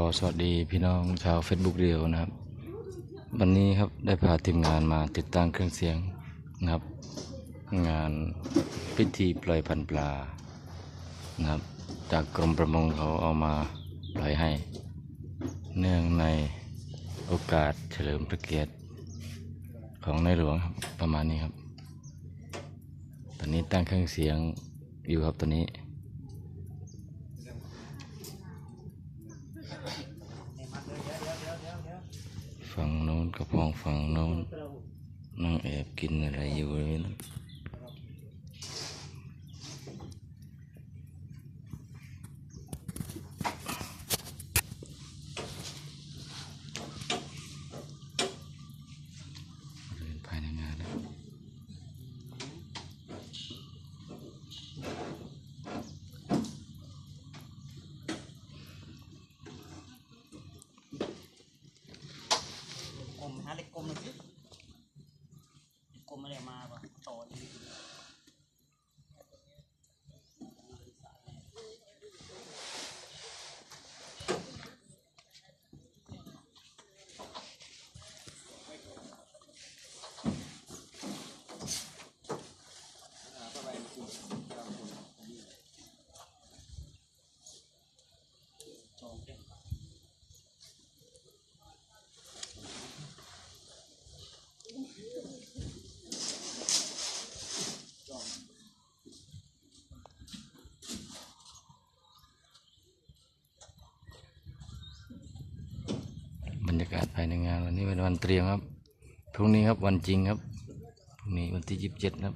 ขอสวัสดีพี่น้องชาว Facebook เดียวนะครับ วันนี้ครับได้พาทีมงานมาติดตั้งเครื่องเสียงนะครับ งานพิธีปล่อยพันปลานะครับ จากกรมประมงเขาเอามาปล่อยให้ เนื่องในโอกาสเฉลิมพระเกียรติของในหลวงประมาณนี้ครับ ตอนนี้ตั้งเครื่องเสียงอยู่ครับตอนนี้ ฝั่งโน้นกระพองฝั่งโน้นนั่งแอบกินอะไรอยู่เลยนะเดินภายในงานนะ กลม หาเล็กกลมหน่อยสิกลมอะไรมาป่ะโตดีากาศภายในงานวันนี้เป็นวันเตรียมครับพรุ่งนี้ครับวันจริงครับพรุ่งนี้วันที่ยี่สิบเจ็ดครับ